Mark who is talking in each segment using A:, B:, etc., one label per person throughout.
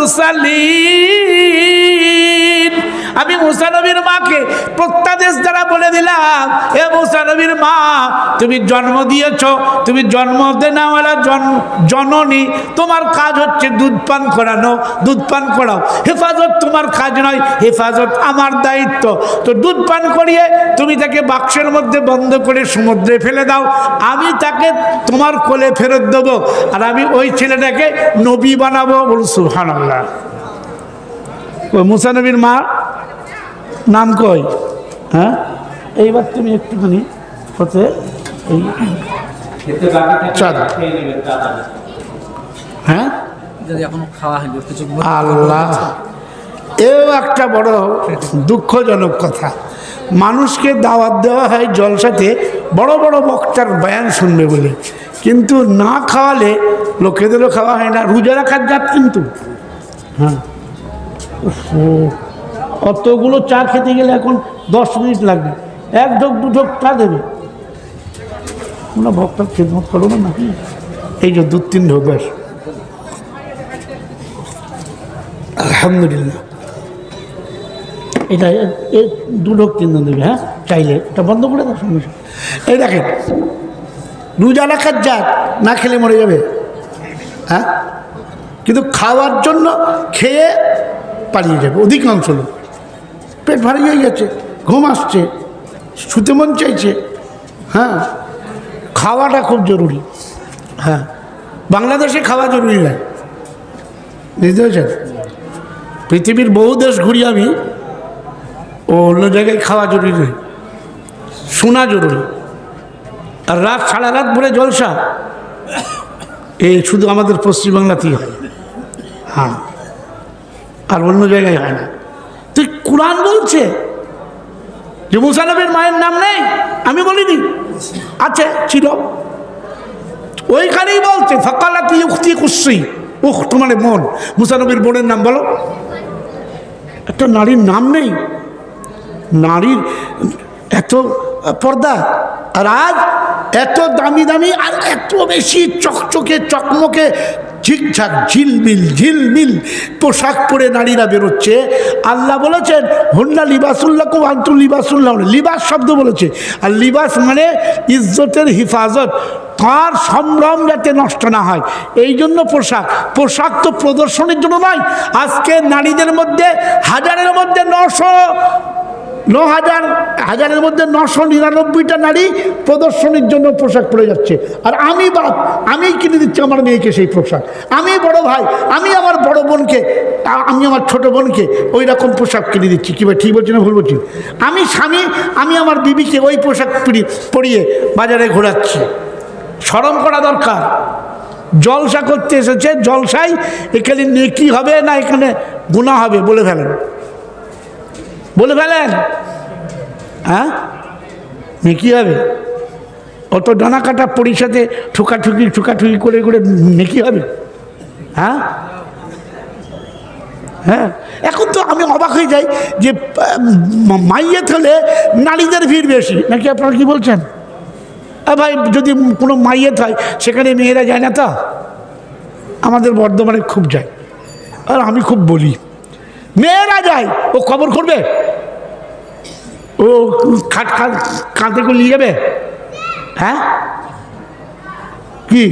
A: মুরসালিন। আমি মুসা নবীর মাকে প্রত্যাদেশ দ্বারা বলে দিলাম, এ মুসা নবীর মা, তুমি জন্ম দিয়েছ, তুমি জন্ম দেনাওয়ালা জননী, তোমার কাজ হচ্ছে দুধ পান করানো, দুধ পান করাও। হেফাজত তোমার কাজ নয়, হেফাজত আমার দায়িত্ব। তো দুধ পান করিয়ে তুমি তাকে বাক্সের মধ্যে বন্ধ করে সমুদ্রে ফেলে দাও, আমি তাকে তোমার কোলে ফেরত দেবো, আর আমি ওই ছেলেটাকে নবী বানাবো বল সুহান আল্লাহ ওই মুসা মা নাম কই হ্যাঁ? এইবার তুমি একটুখানি হতে এই চাঁদা। হ্যাঁ?
B: যদি এখনও খাওয়া হয়নি কিছু
A: আল্লাহ। এও একটা বড় দুঃখজনক কথা। মানুষকে দাওয়াত দেওয়া হয় জলসাতে বড় বড় বক্তার বয়ান শুনবে বলে। কিন্তু না খাওয়ালে লোকেদেরও খাওয়া হয় না। রোজা রাখার জাত কিন্তু। হ্যাঁ? উফো, অতগুলো চা খেতে গেলে এখন দশ মিনিট লাগবে? এক ঢোক, দু ঢোক চা দেবে। ভক্তার খেদমত করো না নাকি? এই যে দু তিন ঢোক ব্যাস। আলহামদুলিল্লাহ। এটা, এ, দু ঢোক তিন জন দেবে হ্যাঁ? চাইলে। এটা বন্ধ করে দাও সঙ্গে। এই দেখেন, রোজা রাখার জাত না খেলে মরে যাবে। হ্যাঁ? কিন্তু খাওয়ার জন্য খেয়ে পালিয়ে যাবে, অধিকাংশ লোক। পেট ভারী হয়ে গেছে, ঘুম আসছে, শুতে মন চাইছে হ্যাঁ খাওয়াটা খুব জরুরি হ্যাঁ বাংলাদেশে খাওয়া জরুরি নয় বুঝতে পেরেছেন? পৃথিবীর বহু দেশ ঘুরি আমি, ও অন্য জায়গায় খাওয়া জরুরি নয়, শোনা জরুরি। আর রাত সারা রাত ভরে জলসা, এই শুধু আমাদের পশ্চিমবাংলাতেই হয় হ্যাঁ আর অন্য জায়গায় হয় না। কোরআন বলছে যে মুসানবের মায়ের নাম নেই? আমি বলিনি। আছে, ছিল। ওইখানেই বলছে, ফকালাতি উক্তি কুসি। উখ তোমার মন। মুসানবীর বোনের নাম বলো। একটা নারীর নাম নেই। নারীর এত পর্দা, আর আজ এত দামি দামি, আর এত বেশি চকচকে, চকমকে ঝিকঝাক, ঝিলমিল ঝিলমিল, পোশাক পরে নারীরা বেরোচ্ছে। আল্লাহ বলেছেন, হন্না লিবাসুল্লাহ কো আন্তর লিবাসুল্লাহ লিবাস শব্দ বলেছে। আর লিবাস মানে ইজ্জতের হিফাজত, তার সম্ভ্রম যাতে নষ্ট না হয়। এই জন্য পোশাক। পোশাক তো প্রদর্শনের জন্য নয়। আজকে নারীদের মধ্যে, হাজারের মধ্যে নশো ন হাজার, হাজারের মধ্যে নশো নিরানব্বইটা নারী প্রদর্শনীর জন্য পোশাক পরে যাচ্ছে। আর আমি বাপ আমি কিনে দিচ্ছি আমার মেয়েকে সেই পোশাক। আমি বড় ভাই, আমি আমার বড় বোনকে, আমি আমার ছোট বোনকে ওই রকম পোশাক কিনে দিচ্ছি। কী ঠিক বলছি না ভুল বলছি? আমি স্বামী, আমি আমার বিবিকে ওই পোশাক পরি- পরিয়ে বাজারে ঘোরাচ্ছি। সরম করা দরকার। জলসা করতে এসেছে জলসাই এখানে নেকি হবে না এখানে গুণা হবে বলে ফেলেন। বলে ফেলেন? হ্যাঁ? নেকি হবে? অত ডানা কাটা সাথে ঠুকাঠুকি ঠুকাঠুকি করে করে নেকি হবে? হ্যাঁ? হ্যাঁ? এখন তো আমি অবাক হয়ে যাই যে মাইয়ে হলে নারীদের ভিড় বেশি। নাকি আপনারা কি বলছেন? ভাই, যদি কোনো মাইয়েত হয়, সেখানে মেয়েরা যায় না তো? আমাদের বর্ধমানে খুব যায়। আর আমি খুব বলি, মেয়েরা যায়, ও খবর করবে? ও, খাট খাট, কাঁধে করে নিয়ে যাবে? হ্যাঁ? কি?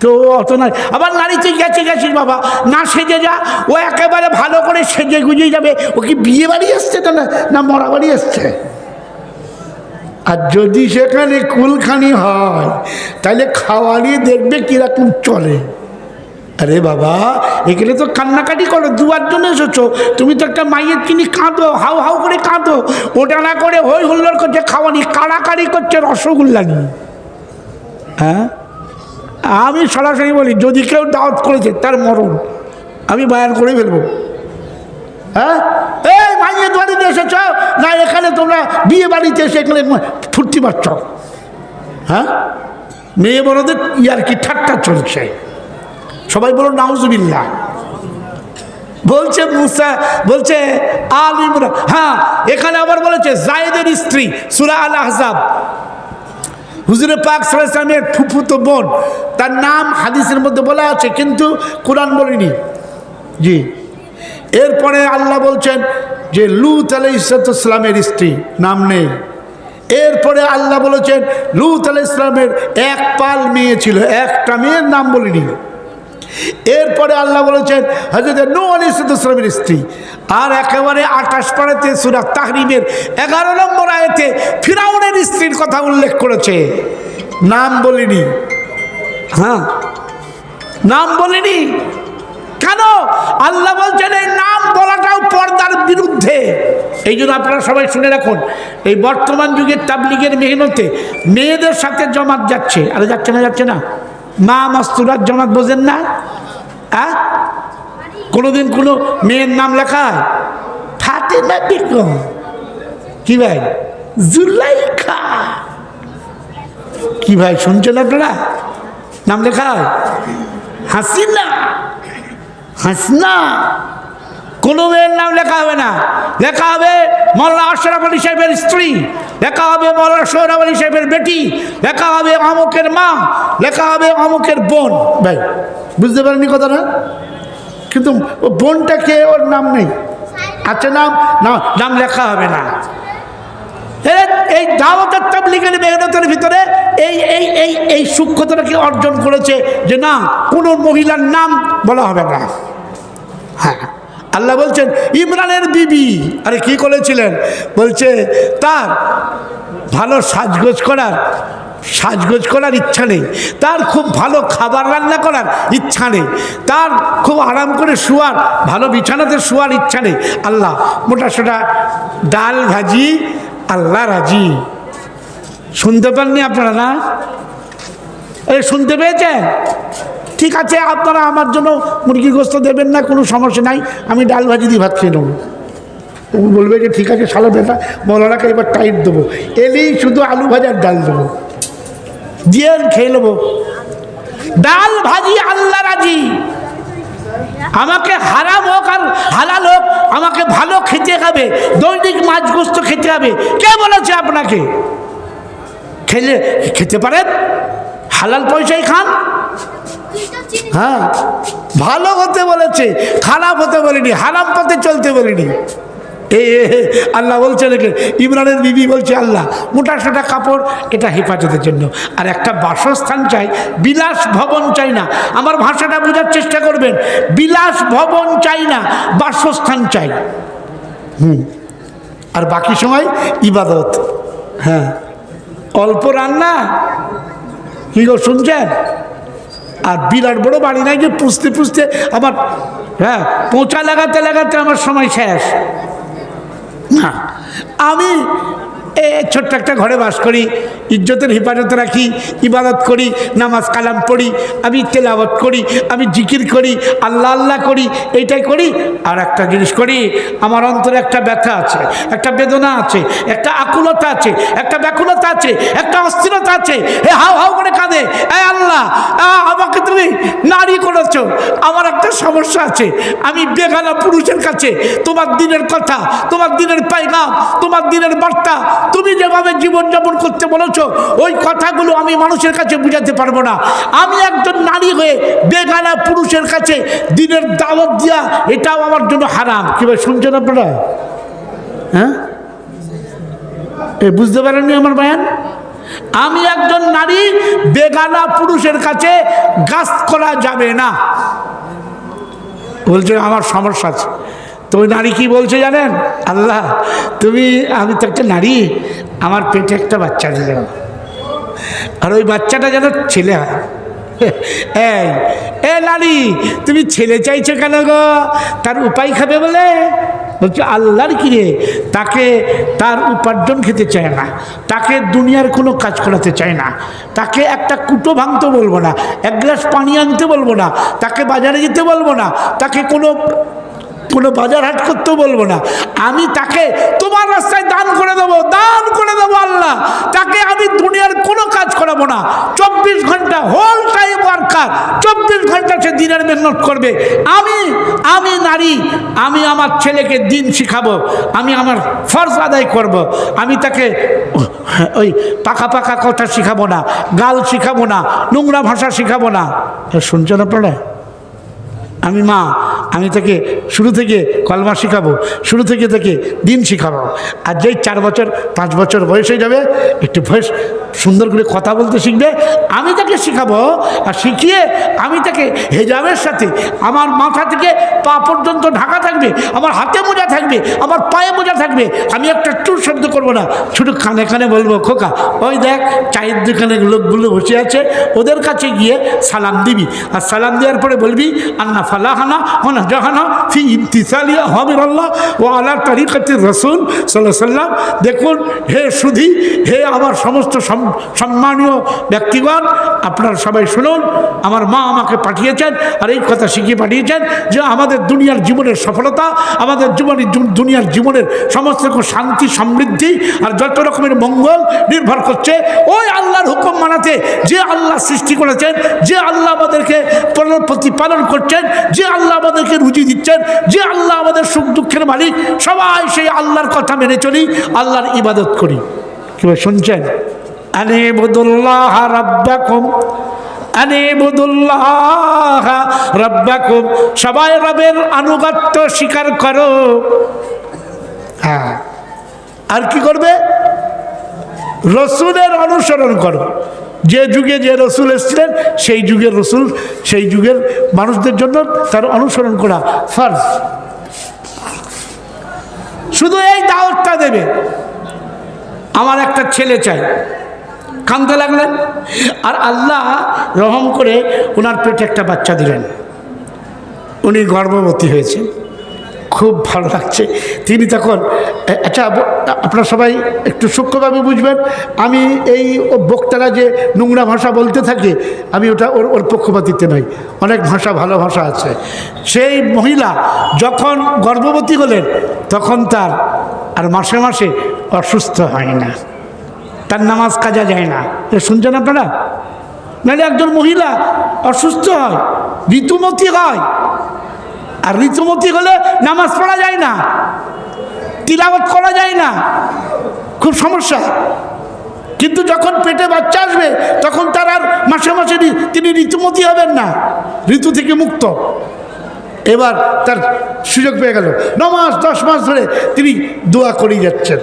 A: তো অত নয় আবার নারীতে গেছে গেছিস বাবা। না সেজে যা, ও একেবারে ভালো করে সেজে গুজে যাবে। ও কি বিয়ে বাড়ি এসছে তো না না মরা বাড়ি এসছে? আর যদি সেখানে কুলখানি হয় তাহলে খাওয়ানি দেখবে কীরকম চলে। আরে বাবা, এখানে তো কান্নাকাটি করো, দুয়ার জন্য এসেছ। তুমি তো একটা মাইয়ের চিনি কাঁদো, হাউ হাউ করে কাঁদো। ওটা না করে হই হুল্লোড় করছে, খাওয়ানি, কাড়াকাড়ি করছে রসগোল্লা নিয়ে হ্যাঁ? আমি সরাসরি বলি, যদি কেউ দাওয়াত করেছে, তার মরণ। আমি বায়ান করে ফেলব। হ্যাঁ? এই মাইয়ের বাড়িতে এসেছ? না, এখানে তোমরা বিয়ে বাড়িতে এসে এখানে ফুর্তি পাচ্ছ। হ্যাঁ? মেয়ে বড়দের ইয়ার কি ঠাট্টা চলছে? সবাই বলো নাউজুবিল্লা বলছে মুসা, বলছে আল ইমরান। হ্যাঁ এখানে আবার বলেছে জায়েদের স্ত্রী, সুরা আল আহজাব। হুজুরে পাক সালামের ফুফুতো বোন, তার নাম হাদিসের মধ্যে বলা আছে, কিন্তু কোরআন বলিনি। জি। এরপরে আল্লাহ বলছেন যে লুত আলাই ইসলামের স্ত্রী, নাম নেই। এরপরে আল্লাহ বলেছেন, লুত আলাই ইসলামের এক পাল মেয়ে ছিল, একটা মেয়ের নাম বলিনি। এরপরে আল্লাহ বলেছেন হজরত নু আলী ইসলামের স্ত্রী। আর একেবারে আঠাশ পাড়াতে সুরাত তাহরিমের এগারো নম্বর আয়তে ফিরাউনের স্ত্রীর কথা উল্লেখ করেছে। নাম বলিনি। হ্যাঁ নাম বলিনি। কেন? আল্লাহ বলছেন, এই নাম বলাটাও পর্দার বিরুদ্ধে। এই জন্য আপনারা সবাই শুনে রাখুন, এই বর্তমান যুগের তাবলিগের মেহনতে মেয়েদের সাথে জমাত যাচ্ছে। আরে যাচ্ছে না যাচ্ছে না। মা মাস্তুরার জমাত বোঝেন না? হ্যাঁ? কোনোদিন কোনো মেয়ের নাম লেখা হয়? ফাতেমা বেগম। কি ভাই? জুলাইখা। কি ভাই, শুনছেন আপনারা? নাম লেখা হয়? হাসিনা। হাসনা। কোনো মেয়ের নাম লেখা হবে না। লেখা হবে মোল্লা আশরাফ আলী সাহেবের স্ত্রী লেখা হবে মোল্লা সোহরাব আলী সাহেবের বেটি লেখা হবে অমুকের মা লেখা হবে অমুকের বোন। ভাই, বুঝতে পারেননি কথাটা? কিন্তু ও বোনটাকে ওর নাম নেই। আচ্ছা নাম, না- নাম লেখা হবে না। এই দাওয়াতের তাবলিগের মেহনতের ভিতরে এই এই এই এই সূক্ষ্মতাটাকে অর্জন করেছে যে না, কোনো মহিলার নাম বলা হবে না। হ্যাঁ। আল্লাহ বলছেন, ইমরানের বিবি। আরে কি করেছিলেন? বলছে, তার ভালো সাজগোজ করার সাজগোজ করার ইচ্ছা নেই। তার খুব ভালো খাবার রান্না করার ইচ্ছা নেই। তার খুব আরাম করে শোয়ার, ভালো বিছানাতে শোয়ার ইচ্ছা নেই। আল্লাহ, মোটা সোটা ডাল ভাজি, আল্লাহ রাজি। শুনতে পাননি আপনারা না? এই শুনতে পেয়েছেন? ঠিক আছে, আপনারা আমার জন্য মুরগি গোস্ত দেবেন না, কোনো সমস্যা নাই, আমি ডাল ভাজি দিয়ে ভাত খেয়ে নেব। ও বলবে যে ঠিক আছে সালা বেটা, মৌলানাকে এবার টাইট দেবো। এলেই শুধু আলু ভাজার ডাল দেবো। দিয়ে খেয়ে নেব। ডাল ভাজি, আল্লাহ রাজি। আমাকে হারাম হোক আর হালাল হোক, আমাকে ভালো খেতে হবে, দৈনিক মাছ গোস্ত খেতে হবে। কে বলেছে আপনাকে? খেলে খেতে পারেন? হালাল পয়সাই খান। হ্যাঁ ভালো হতে বলেছে, খারাপ হতে বলিনি, হারাম পথে চলতে বলিনি। এ আল্লাহ বলছে নাকি ইমরানের বিবি বলছে, আল্লাহ, মোটা সোটা কাপড়, এটা হেফাজতের জন্য। আর একটা বাসস্থান চাই, বিলাস ভবন চাই না। আমার ভাষাটা বোঝার চেষ্টা করবেন, বিলাস ভবন চাই না, বাসস্থান চাই হুম, আর বাকি সময় ইবাদত। হ্যাঁ অল্প রান্না, কি শুনছেন? আর বিরাট বড় বাড়ি নাই যে পুষতে পুষতে আমার হ্যাঁ পোঁচা লাগাতে লাগাতে আমার সময় শেষ। না, আমি ছোট্ট একটা ঘরে বাস করি, ইজ্জতের হেফাজত রাখি, ইবাদত করি, নামাজ কালাম পড়ি, আমি তেলাবত করি, আমি জিকির করি, আল্লাহ আল্লাহ করি, এইটাই করি। আর একটা জিনিস করি, আমার অন্তরে একটা ব্যথা আছে, একটা বেদনা আছে, একটা আকুলতা আছে, একটা ব্যাকুলতা আছে, একটা অস্থিরতা আছে। এ হাও হাও করে কাঁদে, এ আল্লাহ আমাকে তুমি নারী করেছ, আমার একটা সমস্যা আছে, আমি বেগানা পুরুষের কাছে, তোমার দিনের কথা, তোমার দিনের পাইগাম, তোমার দিনের বার্তা, তুমি যেভাবে জীবনযাপন করতে বলেছ, ওই কথাগুলো আমি মানুষের কাছে বুঝাতে পারব না। আমি একজন নারী হয়ে বেগানা পুরুষের কাছে দিনের দাওয়াত দিয়া এটাও আমার জন্য হারাম। কীভাবে শুনছেন আপনারা? হ্যাঁ? এ, বুঝতে পারেননি আমার বায়ান? আমি একজন নারী বেগানা পুরুষের কাছে গাছ করা যাবে না। বলছে, আমার সমস্যা আছে। তো ওই নারী কি বলছে জানেন? আল্লাহ, তুমি, আমি তো একটা নারী, আমার পেটে একটা বাচ্চা দিলেন আর ওই বাচ্চাটা যেন ছেলে হয়। এই, এ নারী, তুমি ছেলে চাইছো কেন গো? তার উপায় খাবে বলে? বলছে, আল্লাহর কিরে তাকে তার উপার্জন খেতে চায় না। তাকে দুনিয়ার কোনো কাজ করাতে চায় না। তাকে একটা কুটো ভাঙতে বলব না, এক গ্লাস পানি আনতে বলব না, তাকে বাজারে যেতে বলব না, তাকে কোনো কোনো বাজার হাট করতেও বলব না। আমি তাকে তোমার রাস্তায় দান করে দেবো, দান করে দেবো আল্লাহ। তাকে আমি দুনিয়ার কোনো কাজ করাবো না। চব্বিশ ঘণ্টা হোল টাইম ওয়ার্কার চব্বিশ ঘণ্টা সে দিনের মেহনত করবে। আমি আমি নারী, আমি আমার ছেলেকে দিন শিখাবো, আমি আমার ফর্জ আদায় করব। আমি তাকে ওই পাকা পাকা কথা শিখাবো না, গাল শিখাবো না, নোংরা ভাষা শিখাবো না। শুনছেন আপনারা? আমি মা, আমি তাকে শুরু থেকে কলমা শিখাবো, শুরু থেকে তাকে দিন শিখাবো। আর যেই চার বছর, পাঁচ বছর বয়স হয়ে যাবে, একটু বয়স সুন্দর করে কথা বলতে শিখবে, আমি তাকে শিখাবো। আর শিখিয়ে আমি তাকে হেজাবের সাথে আমার মাথা থেকে পা পর্যন্ত ঢাকা থাকবে, আমার হাতে মোজা থাকবে, আমার পায়ে মোজা থাকবে, আমি একটা টুর শব্দ করব না, শুধু কানে কানে বলব, খোকা, ওই দেখ, চায়ের দোকানে লোকগুলো বসে আছে, ওদের কাছে গিয়ে সালাম দিবি। আর সালাম দেওয়ার পরে বলবি, আন্না ফালাহানা হনা জাহানা ফি ইমতিসালিয়া হবির আল্লাহ ও আল্লাহ তারিকাতির রসুল সাল্লাহ সাল্লাম দেখুন, হে সুধি, হে আমার সমস্ত সম্মানীয় ব্যক্তিগণ, আপনারা সবাই শুনুন, আমার মা আমাকে পাঠিয়েছেন আর এই কথা শিখিয়ে পাঠিয়েছেন যে আমাদের দুনিয়ার জীবনের সফলতা, আমাদের জীবনের দুনিয়ার জীবনের সমস্ত রকম শান্তি, সমৃদ্ধি আর যত রকমের মঙ্গল নির্ভর করছে, ওই আল্লাহর হুকুম মানাতে যে আল্লাহ সৃষ্টি করেছেন, যে আল্লাহ আমাদেরকে পালন প্রতিপালন করছেন, যে আল্লাহ আমাদেরকে রুজি দিচ্ছেন, যে আল্লাহ আমাদের সুখ দুঃখের মালিক, সবাই সেই আল্লাহর কথা মেনে চলি, আল্লাহর ইবাদত করি। কি ভাই শুনছেন? আনিবুদুল্লাহ রাব্বাকুম আনিবুদুল্লাহ রাব্বাকুম, সবাই রবের আনুগত্য স্বীকার করো। হ্যাঁ। আর কি করবে? রসুলের অনুসরণ করো। যে যুগে যে রসুল এসেছিলেন, সেই যুগের রসুল, সেই যুগের মানুষদের জন্য তার অনুসরণ করা ফার্জ। শুধু এই দাওয়াতটা দেবে। আমার একটা ছেলে চাই। কানতে লাগলেন আর আল্লাহ রহম করে ওনার পেটে একটা বাচ্চা দিলেন। উনি গর্ভবতী হয়েছেন। খুব ভালো লাগছে। তিনি তখন আচ্ছা আপনারা সবাই একটু সূক্ষ্মভাবে বুঝবেন, আমি এই বক্তারা যে নোংরা ভাষা বলতে থাকে, আমি ওটা ওর ওর পক্ষপাতিতে নই। অনেক ভাষা, ভালো ভাষা আছে। সেই মহিলা যখন গর্ভবতী হলেন, তখন তার আর মাসে মাসে অসুস্থ হয় না। তার নামাজ কাজা যায় না। শুনছেন আপনারা? নাহলে একজন মহিলা অসুস্থ হয়, ঋতুমতি হয় আর ঋতুমতি হলে নামাজ পড়া যায় না তিলাবত করা যায় না। খুব সমস্যা। কিন্তু যখন পেটে বাচ্চা আসবে, তখন তার আর মাসে মাসে তিনি ঋতুমতি হবেন না, ঋতু থেকে মুক্ত। এবার তার সুযোগ পেয়ে গেল। ন মাস, দশ মাস ধরে তিনি দোয়া করেই যাচ্ছেন।